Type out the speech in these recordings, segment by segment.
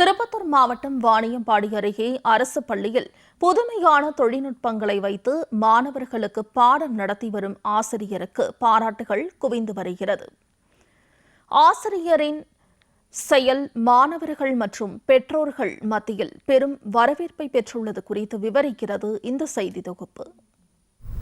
திருப்பத்தூர் மாவட்டம் வாணியம்பாடி அருகே அரசு பள்ளியில் புதுமையான தொழில்நுட்பங்களை வைத்து மாணவர்களுக்கு பாடம் நடத்தி வரும் ஆசிரியருக்கு பாராட்டுகள் குவிந்து வருகிறது. ஆசிரியரின் செயல் மாணவர்கள் மற்றும் பெற்றோர்கள் மத்தியில் பெரும் வரவேற்பை பெற்றுள்ளது குறித்து விவரிக்கிறது இந்த செய்தி தொகுப்பு.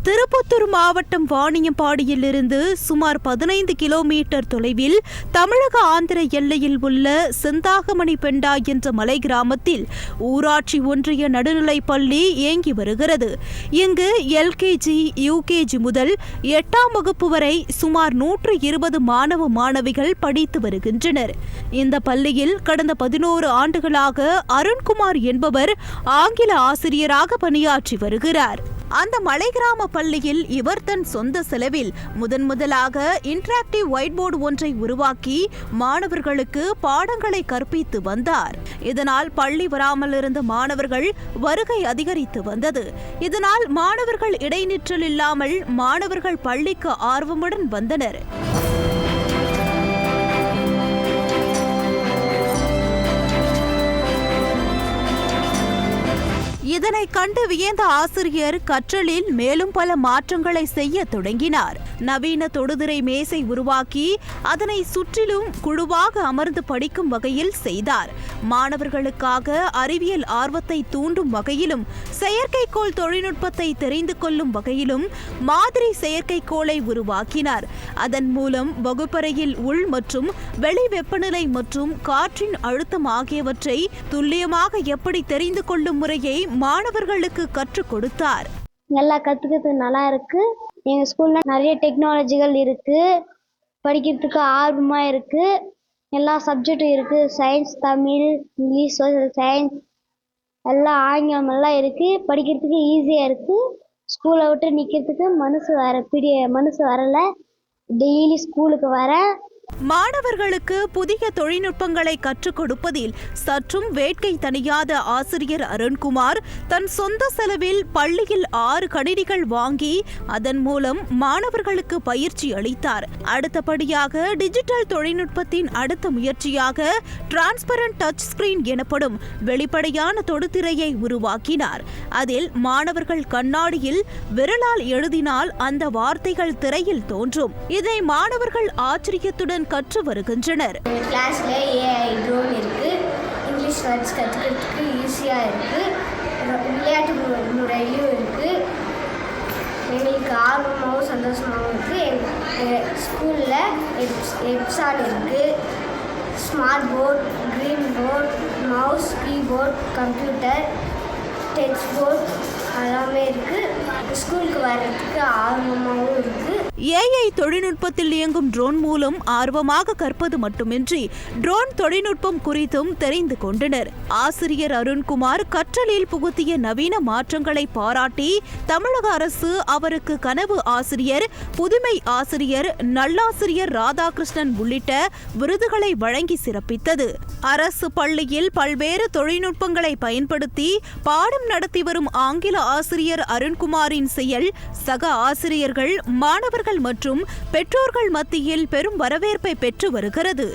திருப்பத்தூர் மாவட்டம் வாணியம்பாடியிலிருந்து சுமார் பதினைந்து கிலோமீட்டர் தொலைவில் தமிழக ஆந்திர எல்லையில் உள்ள செந்தாகமணி பெண்டா என்ற மலை கிராமத்தில் ஊராட்சி ஒன்றிய நடுநிலைப் பள்ளி இயங்கி வருகிறது. இங்கு எல்கேஜி யூகேஜி முதல் எட்டாம் வகுப்பு வரை சுமார் நூற்று இருபது மாணவ மாணவிகள் படித்து வருகின்றனர். இந்த பள்ளியில் கடந்த பதினோரு ஆண்டுகளாக அருண்குமார் என்பவர் ஆங்கில ஆசிரியராக பணியாற்றி வருகிறார். அந்த மலை கிராம பள்ளியில் இவர் தன் சொந்த செலவில் முதன் முதலாக இன்டராக்டிவ் ஒயிட் போர்டு ஒன்றை உருவாக்கி மாணவர்களுக்கு பாடங்களை கற்பித்து வந்தார். இதனால் பள்ளி வராமல் இருந்த மாணவர்கள் வருகை அதிகரித்து வந்தது. இதனால் மாணவர்கள் இடைநிற்றல் இல்லாமல் மாணவர்கள் பள்ளிக்கு ஆர்வமுடன் வந்தனர். இதனை கண்டு வியந்த ஆசிரியர் கற்றலில் மேலும் பல மாற்றங்களை செய்ய தொடங்கினார். நவீன தொடுதிரை மேசை உருவாக்கி அதனை சுற்றிலும் குழுவாக அமர்ந்து படிக்கும் வகையில் செய்தார். மாணவர்களுக்காக அறிவியல் ஆர்வத்தை தூண்டும் வகையிலும் செயற்கைக்கோள் தொழில்நுட்பத்தை தெரிந்து கொள்ளும் வகையிலும் மாதிரி செயற்கைக்கோளை உருவாக்கினார். அதன் மூலம் வகுப்பறையில் உள் மற்றும் வெளி வெப்பநிலை மற்றும் காற்றின் அழுத்தம் ஆகியவற்றை துல்லியமாக எப்படி தெரிந்து கொள்ளும் முறையை மாணவர்களுக்கு கற்றுக் கொடுத்தார். நல்லா கற்றுக்கிறதுக்கு நல்லா இருக்கு. எங்கள் ஸ்கூலில் நிறைய டெக்னாலஜிகள் இருக்கு. படிக்கிறதுக்கு ஆர்வமாக இருக்கு. எல்லா சப்ஜெக்டும் இருக்கு. Science Tamil English social science எல்லாம் ஆங்கிலம் எல்லாம் இருக்கு. படிக்கிறதுக்கு ஈஸியாக இருக்கு. ஸ்கூலை விட்டு நிற்கிறதுக்கு மனசு வர பிடி மனசு வரல. டெய்லி ஸ்கூலுக்கு வரேன் மாணவர்களுக்கு புதிய தொழில்நுட்பங்களை கற்றுக் கொடுப்பதில் சற்றும் வேட்கை தணியாத ஆசிரியர் அருண்குமார் தன் சொந்த செலவில் பள்ளியில் ஆறு கணினிகள் வாங்கி அதன் மூலம் மாணவர்களுக்கு பயிற்சி அளித்தார். அடுத்தபடியாக டிஜிட்டல் தொழில்நுட்பத்தின் அடுத்த முயற்சியாக டிரான்ஸ்பரண்ட் டச் ஸ்கிரீன் எனப்படும் வெளிப்படையான தொடுதிரையை உருவாக்கினார். அதில் மாணவர்கள் கண்ணாடியில் விரலால் எழுதினால் அந்த வார்த்தைகள் திரையில் தோன்றும். இதை மாணவர்கள் ஆச்சரியத்துடன் கற்று வருகின்றனர். கிளாஸில் ஏஐ ட்ரோன் இருக்குது இங்கிலீஷ் வேர்ட்ஸ் கற்றுக்கிறதுக்கு ஈஸியாக இருக்குது விளையாட்டு மு- முறையிலும் இருக்குது எங்களுக்கு ஆர்வமாகவும் சந்தோஷமாகவும் இருக்குது எங்கள் ஸ்கூலில் எப்ஸ் எப்சான் இருக்குது smart board green board mouse keyboard computer text board எல்லாமே இருக்குது ஸ்கூலுக்கு வர்றதுக்கு ஆர்வமாகவும் இருக்குது ஏஐ தொழில்நுட்பத்தில் இயங்கும் ட்ரோன் மூலம் ஆர்வமாக கற்பது மட்டுமின்றி ட்ரோன் தொழில்நுட்பம் குறித்தும் தெரிந்து கொண்டனர். ஆசிரியர் அருண்குமார் கற்றலில் புகுத்திய நவீன மாற்றங்களை பாராட்டி தமிழக அரசு அவருக்கு கனவு ஆசிரியர் புதுமை ஆசிரியர் நல்லாசிரியர் ராதாகிருஷ்ணன் உள்ளிட்ட விருதுகளை வழங்கி சிறப்பித்தது. அரசு பள்ளியில் பல்வேறு தொழில்நுட்பங்களை பயன்படுத்தி பாடம் நடத்தி வரும் ஆங்கில ஆசிரியர் அருண்குமாரின் செயல் சக ஆசிரியர்கள் மாணவர்கள் மற்றும் பெற்றோர்கள் மத்தியில் பெரும் வரவேற்பை பெற்று வருகிறது.